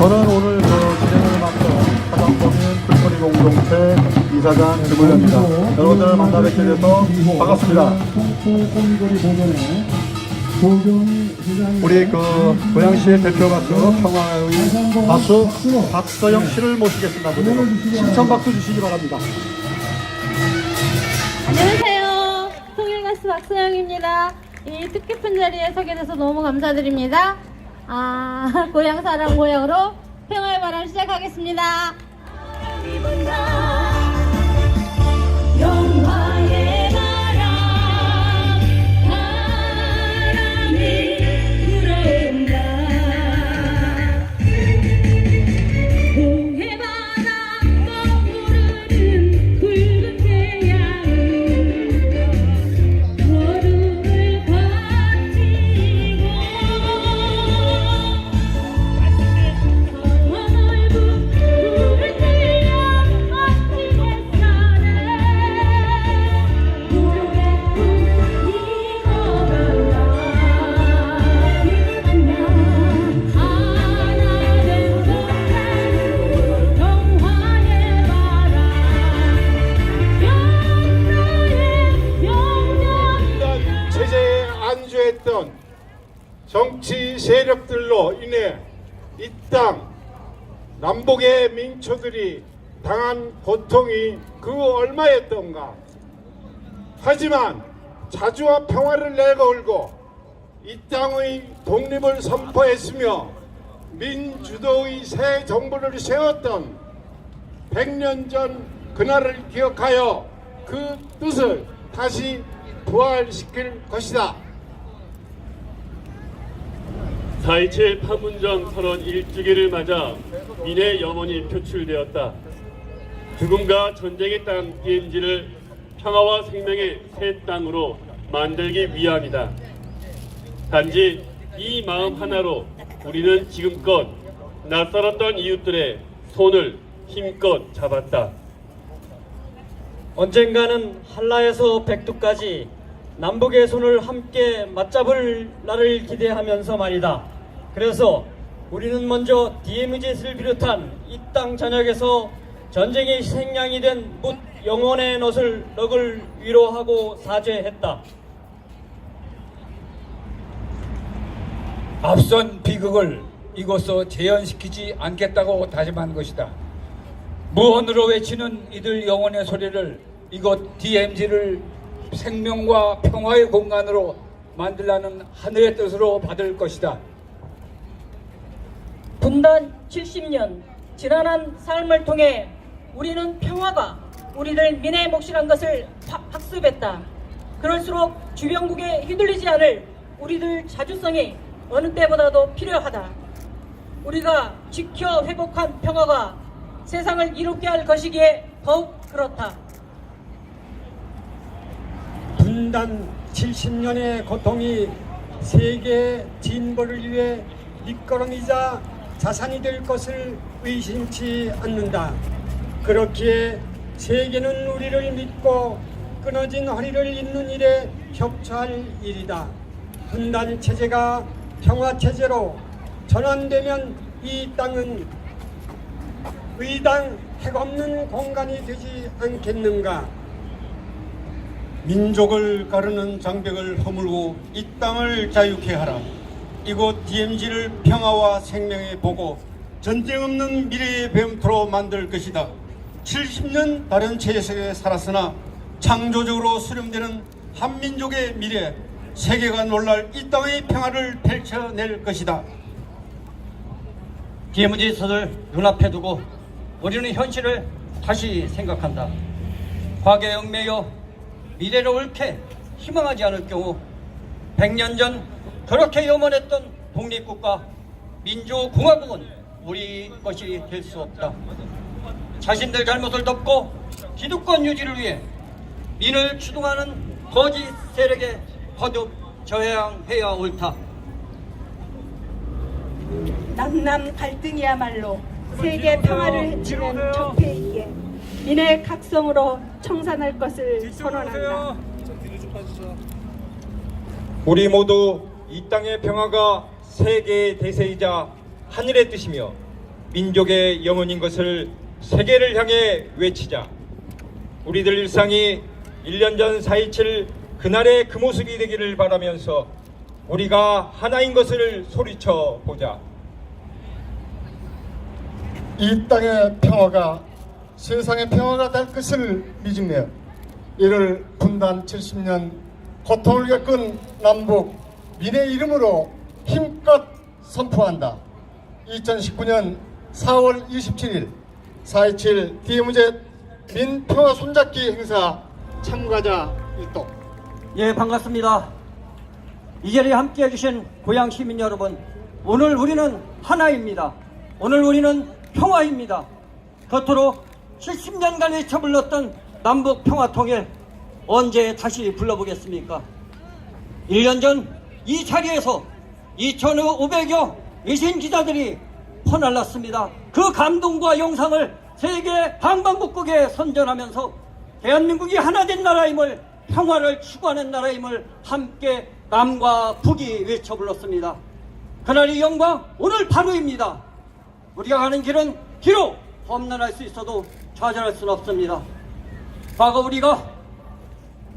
저는 오늘 그 진행을 맡은 사장법인 풀거리 공동체 이사장 김우현입니다. 여러분들 만나 뵙게 돼서 반갑습니다. 우리 그 고양시의 대표 가수 평화의 가수 박서영 씨를 모시겠습니다. 무대로 신청 박수 주시기 바랍니다. 안녕하세요. 통일 가수 박서영입니다. 이 뜻깊은 자리에 서게 돼서 너무 감사드립니다. 아, 고향 사랑 고향으로 평화의 바람 시작하겠습니다. 세력들로 인해 이 땅 남북의 민초들이 당한 고통이 그 얼마였던가. 하지만 자주와 평화를 내걸고 이 땅의 독립을 선포했으며 민주도의 새 정부를 세웠던 100년 전 그날을 기억하여 그 뜻을 다시 부활시킬 것이다. 4.27 판문점 선언 1주기를 맞아 민의 염원이 표출되었다. 죽음과 전쟁의 땅 DMZ를 평화와 생명의 새 땅으로 만들기 위함이다. 단지 이 마음 하나로 우리는 지금껏 낯설었던 이웃들의 손을 힘껏 잡았다. 언젠가는 한라에서 백두까지 남북의 손을 함께 맞잡을 날을 기대하면서 말이다. 그래서 우리는 먼저 DMZ를 비롯한 이 땅 전역에서 전쟁의 생량이 된 묻 영혼의 넋을 넋을 위로하고 사죄했다. 앞선 비극을 이곳서 재현시키지 않겠다고 다짐한 것이다. 무언으로 외치는 이들 영혼의 소리를 이곳 DMZ를 생명과 평화의 공간으로 만들라는 하늘의 뜻으로 받을 것이다. 분단 70년 지난한 삶을 통해 우리는 평화가 우리들 민의 몫이란 것을 파- 학습했다. 그럴수록 주변국에 휘둘리지 않을 우리들 자주성이 어느 때보다도 필요하다. 우리가 지켜 회복한 평화가 세상을 이롭게 할 것이기에 더욱 그렇다. 분단 70년의 고통이 세계의 진보를 위해 밑거름이자 자산이 될 것을 의심치 않는다. 그렇기에 세계는 우리를 믿고 끊어진 허리를 잇는 일에 협조할 일이다. 분단 체제가 평화 체제로 전환되면 이 땅은 의당 핵 없는 공간이 되지 않겠는가? 민족을 가르는 장벽을 허물고 이 땅을 자유케 하라. 이곳 DMZ를 평화와 생명에 보고 전쟁 없는 미래의 배움터로 만들 것이다. 70년 다른 체제 속에 살았으나 창조적으로 수렴되는 한민족의 미래, 세계가 놀랄 이 땅의 평화를 펼쳐낼 것이다. DMZ 선을 눈앞에 두고 우리는 현실을 다시 생각한다. 과거에 얽매여 미래를 옳게 희망하지 않을 경우 100년 전 그렇게 염원했던 독립국가 민주공화국은 우리 것이 될 수 없다. 자신들 잘못을 덮고 기득권 유지를 위해 민을 추동하는 거짓 세력에 거듭 저항해야 옳다. 남남 갈등이야말로 세계 평화를 해치는 적폐이기에 민의 각성으로 청산할 것을 선언한다. 우리 모두 이 땅의 평화가 세계의 대세이자 하늘의 뜻이며 민족의 영혼인 것을 세계를 향해 외치자. 우리들 일상이 1년 전 4.27 그날의 그 모습이 되기를 바라면서 우리가 하나인 것을 소리쳐 보자. 이 땅의 평화가 세상의 평화가 될 것을 믿으며 이를 분단 70년 고통을 겪은 남북 민의 이름으로 힘껏 선포한다. 2019년 4월 27일 4.27 DMZ 민평화 손잡기 행사 참가자 일동 예, 반갑습니다. 이 자리에 함께 해주신 고향 시민 여러분, 오늘 우리는 하나입니다. 오늘 우리는 평화입니다. 겉으로 70년간 외쳐 불렀던 남북 평화 통일 언제 다시 불러보겠습니까? 1년 전 이 자리에서 2,500여 외신 기자들이 퍼날랐습니다. 그 감동과 영상을 세계 방방곡곡에 선전하면서 대한민국이 하나 된 나라임을 평화를 추구하는 나라임을 함께 남과 북이 외쳐 불렀습니다. 그날의 영광 오늘 바로입니다. 우리가 가는 길은 비록 험난할 수 있어도 좌절할 수는 없습니다. 과거 우리가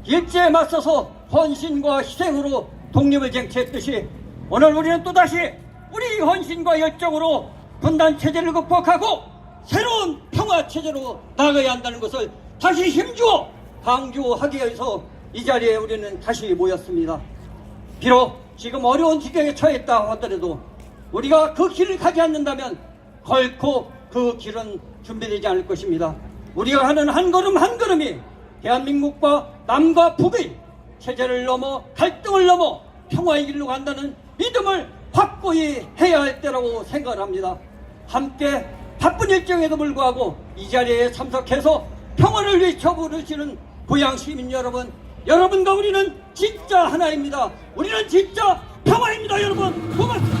일제에 맞서서 헌신과 희생으로 독립을 쟁취했듯이 오늘 우리는 또다시 우리 헌신과 열정으로 분단 체제를 극복하고 새로운 평화 체제로 나가야 한다는 것을 다시 힘주어 강조하기 위해서 이 자리에 우리는 다시 모였습니다. 비록 지금 어려운 지경에 처했다 하더라도 우리가 그 길을 가지 않는다면 결코 그 길은 준비되지 않을 것입니다. 우리가 하는 한 걸음 한 걸음이 대한민국과 남과 북의 체제를 넘어 갈등을 넘어 평화의 길로 간다는 믿음을 확고히 해야 할 때라고 생각을 합니다. 함께 바쁜 일정에도 불구하고 이 자리에 참석해서 평화를 외쳐 부르시는 고향 시민 여러분, 여러분과 우리는 진짜 하나입니다. 우리는 진짜 평화입니다, 여러분. 고맙습니다.